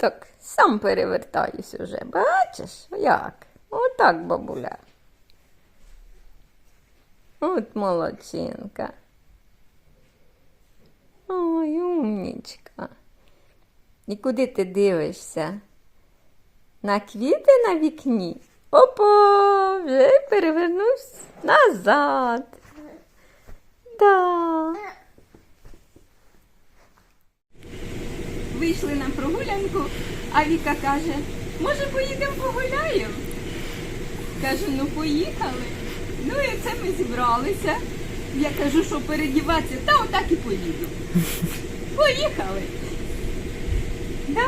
так сам перевертаюсь уже. Бачиш, як? Отак, бабуля. От молодчинка. Ой, умнічка. І куди ти дивишся? На квіти на вікні? Опа, вже перевернувся назад. Да. Вийшли на прогулянку, а Віка каже, може поїдемо погуляємо? Кажу, ну поїхали. Ну і це ми зібралися. Я кажу, що передіватися, та отак і поїду. Поїхали. Да?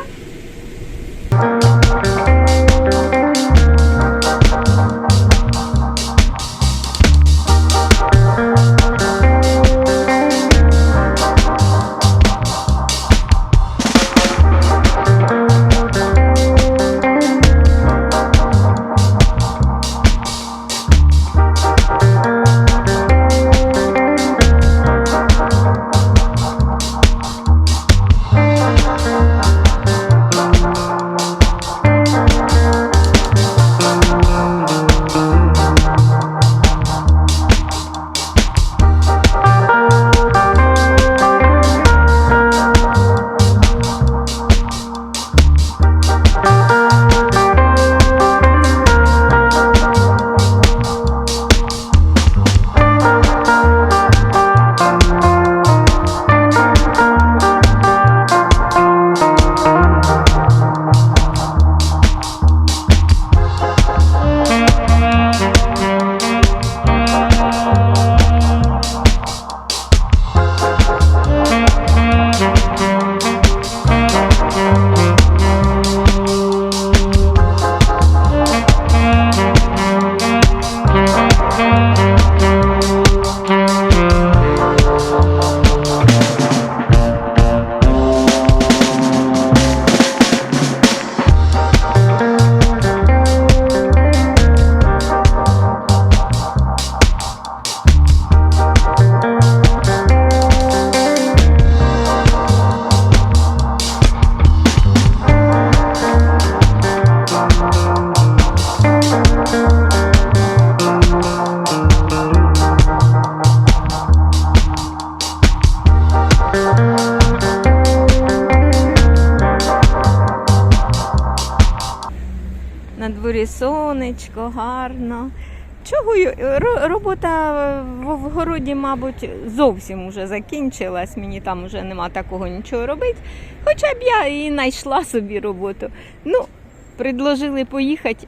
Сонечко, гарно. Чого робота в городі, мабуть, зовсім уже закінчилась. Мені там вже нема такого нічого робити. Хоча б я і знайшла собі роботу. Ну, предложили поїхати.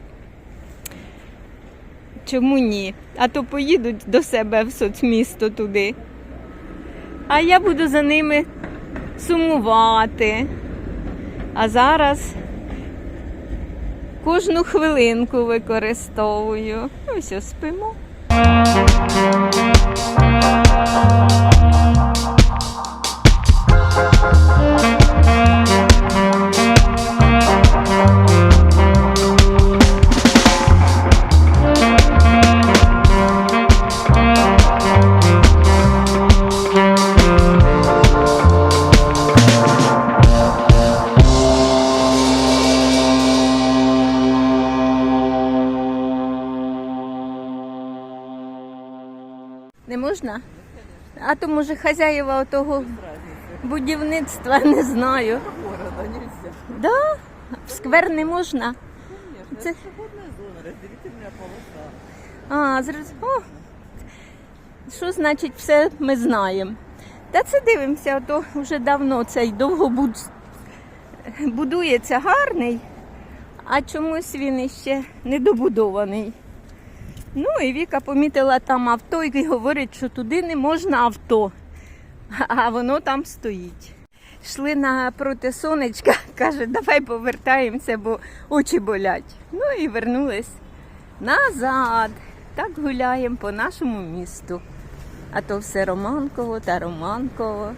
Чому ні? А то поїдуть до себе в соцмісто туди. А я буду за ними сумувати. А зараз кожну хвилинку використовую. Ось ось спимо. Може хазяєва того будівництва не знаю. города нельзя. Да? В сквер не можна. Конечно, Це- это свободная зона, разделительная полоса. А. О, що значить все ми знаємо. Та це дивимося, то вже давно цей довгобуд будується гарний, а чомусь він іще не добудований. Ну і Віка помітила там авто і говорить, що туди не можна авто, а воно там стоїть. Йшли напроти сонечка, каже, давай повертаємося, бо очі болять. Ну і вернулись назад. Так гуляємо по нашому місту. А то все Романково та Романково.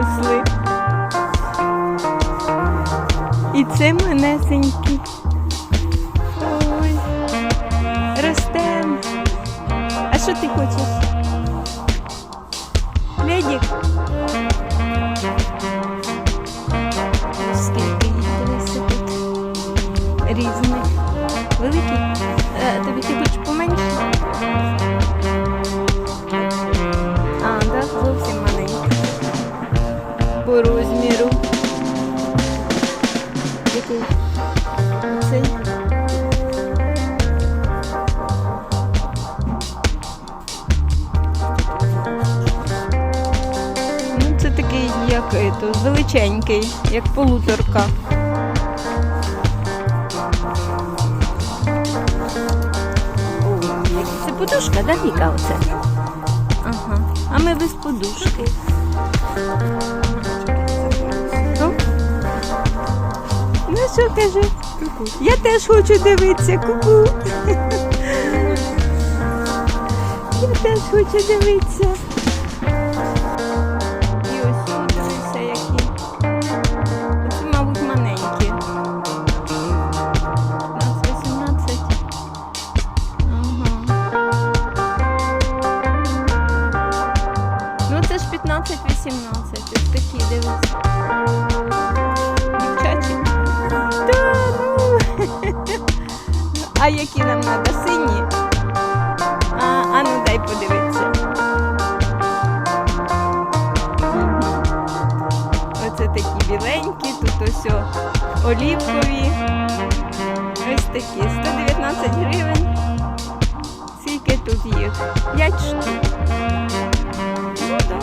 Виросли. І це манесенькі. Ой, ростем. А що ти хочеш? Який? Цей? Ну, це такий, як ето, величенький, як полуторка. Це подушка, да, Віка, оце? Ага. А ми без подушки. Ну Ку-ку. Я теж хочу дивитися, ку-ку. Я теж хочу дивитися. Біленькі, тут ось олівкові. Ось такі. 119 гривень. Скільки тут їх? 5 штук. Ну.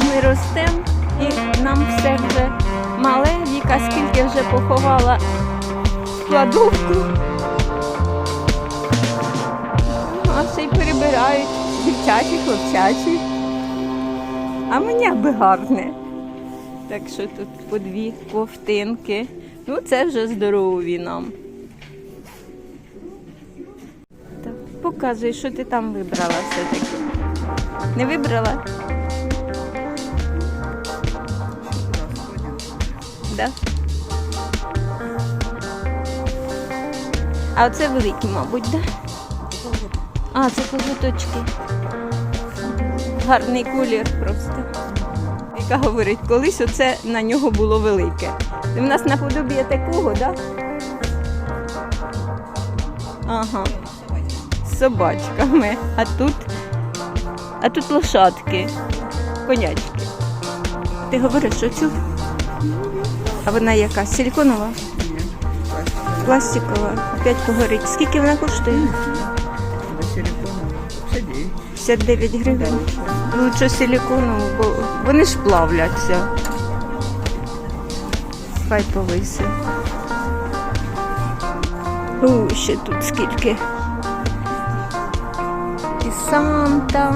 Ми ростемо і нам все вже мале. Віка скільки вже поховала кладовку. А все й перебирають дівчачі, хлопчачі. А мені аби гарне. Так що тут по дві ковтинки. Ну, це вже здорові нам. Так, показуй, що ти там вибрала все-таки. Не вибрала? Да? А оце великі, мабуть, да? А, це коготочки. Гарний колір просто. Яка говорить, колись оце на нього було велике. В нас наподобі такого, так? Да? Ага. З собачками. А тут, а тут лошадки, конячки. Ти говориш, що цю? А вона яка? Силіконова? Пластикова. Опять погорить. Скільки вона коштує? До 59 гривень. Лучше силіконову, бо вони ж плавляться. Хай повиси. О, ще тут скільки. І Санта,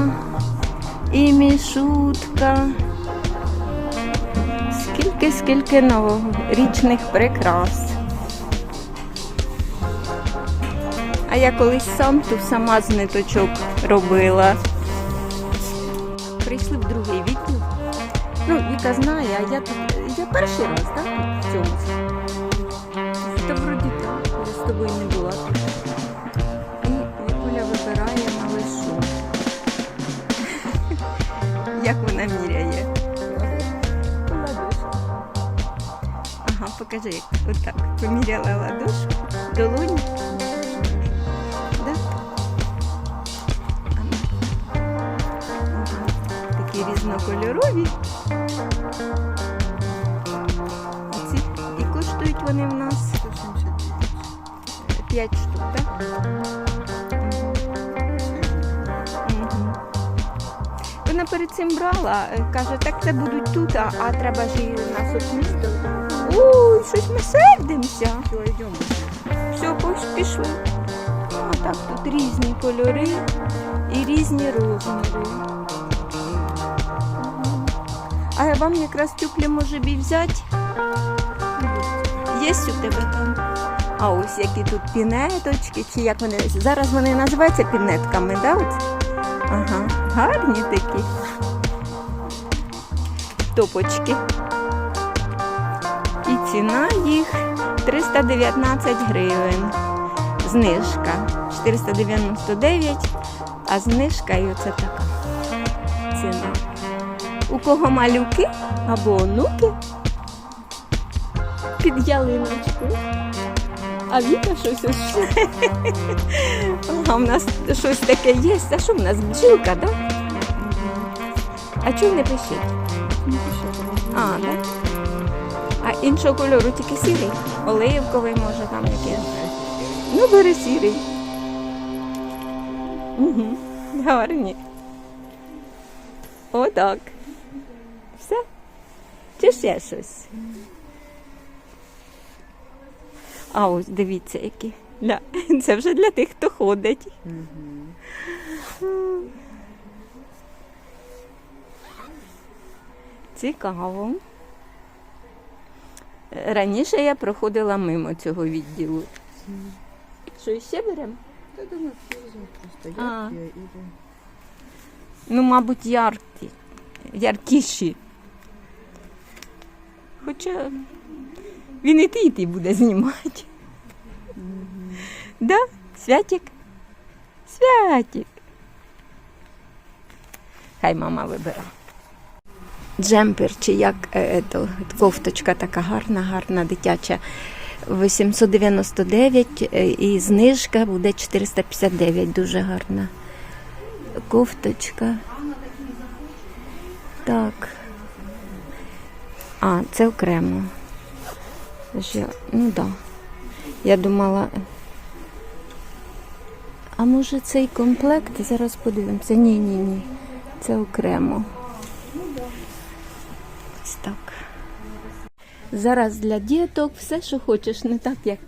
і мішутка. Скільки, скільки новорічних прикрас. А я колись сам Санту сама з ниточок робила. Прийшли в другий відділ. Ну, Віка знає, а я тут. Я перший раз, так? В цьому. Та вроді так, я з тобою не була. І Вікуля вибирає малишу. Як вона міряє? Ладошку. Ага, покажи, як отак. Поміряла ладошку, долоню. Різнокольорові. Оці. І коштують вони в нас 5 штук, так? Вона перед цим брала, е, каже, так це будуть тут, а, а треба ж нас от місто. Ой, щось ми сердимося. Все, идем. Все, пішли. Отак тут різні кольори і різні розміри. А вам якраз тюплі може бі взяти? Є у тебе там? А ось які тут пінеточки, чи як вони зараз вони називаються пінетками, да? Ага, гарні такі. Топочки. І ціна їх 319 гривень. Знижка 499, а знижка і оце така ціна. У кого малюки або онуки під ялиночку. А Віка щось ось. А в нас щось таке є. А що в нас бджілка, так? Да? А чого не пишіть? А, так? А іншого кольору тільки сірий. Оливковий, може, там який. Ну, бери сірий. Угу. Гарні. Отак. Чи ще щось? А ось дивіться, які. Ля. Це вже для тих, хто ходить. Цікаво. Раніше я проходила мимо цього відділу. Що ще беремо? Та думаю, просто яркі Ну, мабуть, яркі, яркіші. Хоча він і ти, і ти буде знімати. Да? Святик? Святик. Хай мама вибере. Джемпер чи як е, ето, кофточка така гарна, гарна, дитяча. 899 е, і знижка буде 459, дуже гарна. Кофточка. Так. А, це окремо. Ну так. Да. Я думала. А може цей комплект? Зараз подивимося. Ні, ні, ні. Це окремо. Ось так. Зараз для діток все, що хочеш, не так, як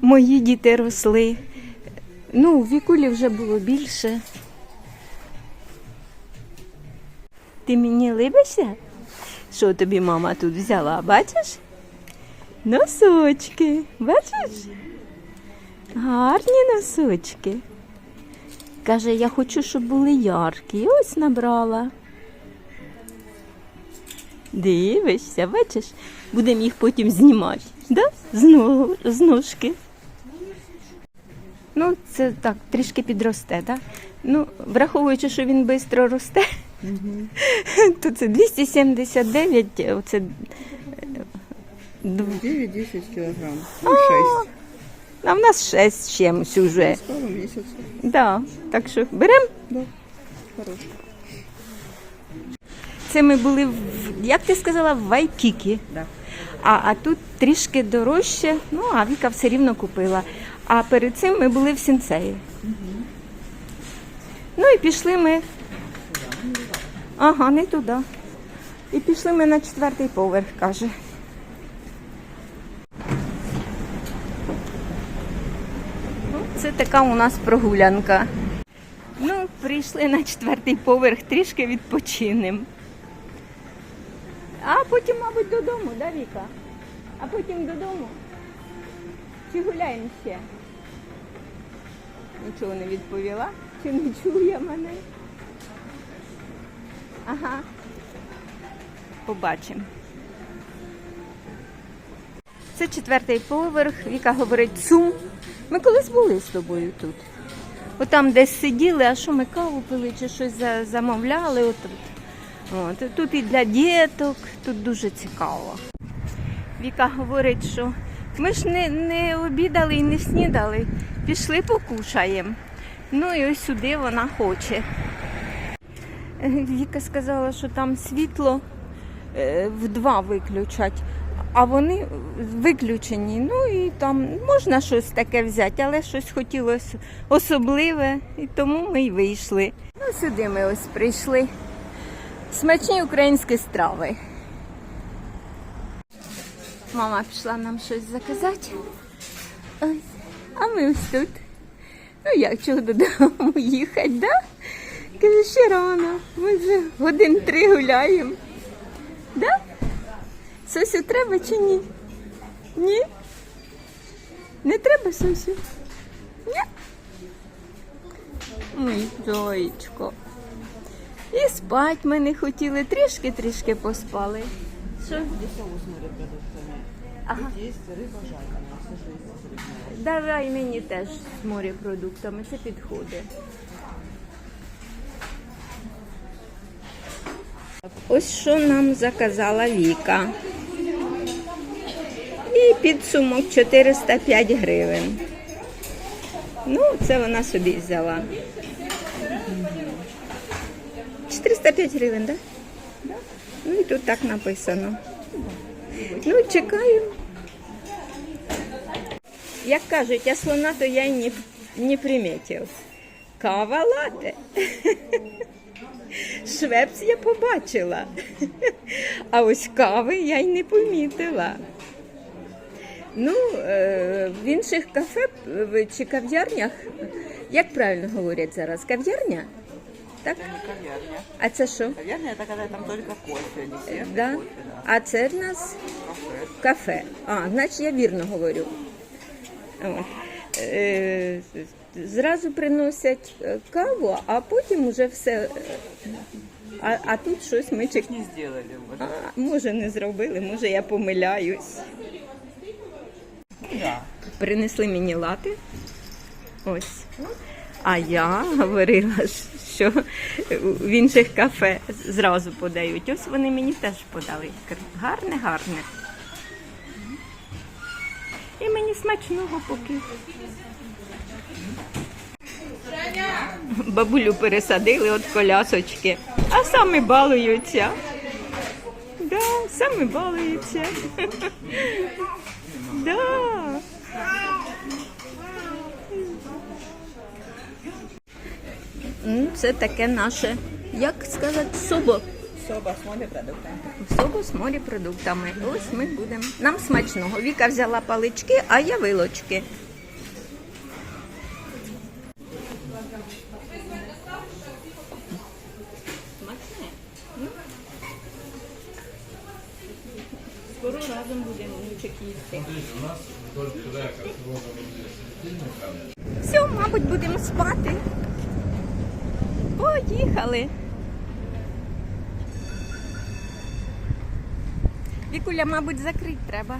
мої діти росли. Ну, в вікулі вже було більше. Ти мені либишся? Що тобі мама тут взяла, бачиш? Носочки, бачиш? Гарні носочки. Каже, я хочу, щоб були яркі. Ось набрала. Дивишся, бачиш? Будемо їх потім знімати. Да? З, ножки. Ну, це так, трішки підросте, так? Ну, враховуючи, що він швидко росте, то це 279, оце 9-10 кілограм. Ну, 6. а в нас 6 з чимось уже. З пару місяців. Да. Так що беремо. Да. Хорошо. Це ми були в, як ти сказала, в Вайкікі. Да. А, а тут трішки дорожче, ну а Віка все рівно купила. А перед цим ми були в Сінцеї. Ну і пішли ми. Ага, не туди. І пішли ми на четвертий поверх, каже. Ну, це така у нас прогулянка. Ну, прийшли на четвертий поверх, трішки відпочинемо. А потім, мабуть, додому, да, Віка? А потім додому. Чи гуляємо ще? Нічого не відповіла. Чи не чує мене? Ага. Побачимо. Це четвертий поверх. Віка говорить сум. Ми колись були з тобою тут. Отам десь сиділи, а що ми каву пили чи щось за- замовляли. От, от. Тут і для діток, тут дуже цікаво. Віка говорить, що ми ж не, не обідали і не снідали. Пішли покушаємо. Ну і ось сюди вона хоче. Віка сказала, що там світло е, в два виключать, а вони виключені. Ну і там можна щось таке взяти, але щось хотілося особливе, і тому ми й вийшли. Ну, сюди ми ось прийшли. Смачні українські страви. Мама пішла нам щось заказати. Ось. А ми ось тут. Ну як чого додому їхати, да? Каже, ще рано. Ми вже годин три гуляємо. Да? Сосю треба чи ні? Ні? Не треба Сосю? Ні? Ой, зоєчко. І спать ми не хотіли, трішки-трішки поспали. Що? Ага. Рыбная. Давай мені теж з морепродуктами, це підходить. Ось що нам заказала Віка. І підсумок 405 гривень. Ну, це вона собі взяла. 405 гривень, так? Да? Ну і тут так написано. Ну, чекаємо. Як кажуть, я слона, то я й не, не примітив. Кава лате. Швепс я побачила. А ось кави я й не помітила. Ну, е, в інших кафе е, чи кав'ярнях, як правильно говорять зараз, кав'ярня? Так? Это не кав'ярня. А це що? Кав'ярня это когда там только кофе, десерт, Да? кофе, да. А це в нас Кафе. кафе. А, значить я вірно говорю. От. Зразу приносять е, каву, а потім уже все. е, А, а тут щось ми чек... Не а, може не зробили, може я помиляюсь. Да. Принесли мені лати. Ось. А я говорила, що в інших кафе зразу подають. Ось вони мені теж подали. Гарне, гарне. І мені смачного поки. Бабулю пересадили від колясочки, а самі балуються. Да, самі балуються. Да. Це таке наше, як сказати, собо. Соба с морепродуктами. Собо з морепродуктами. Ось ми будемо. Нам смачного. Віка взяла палички, а я вилочки. Спати. Поїхали. Вікуля, мабуть, закрити треба.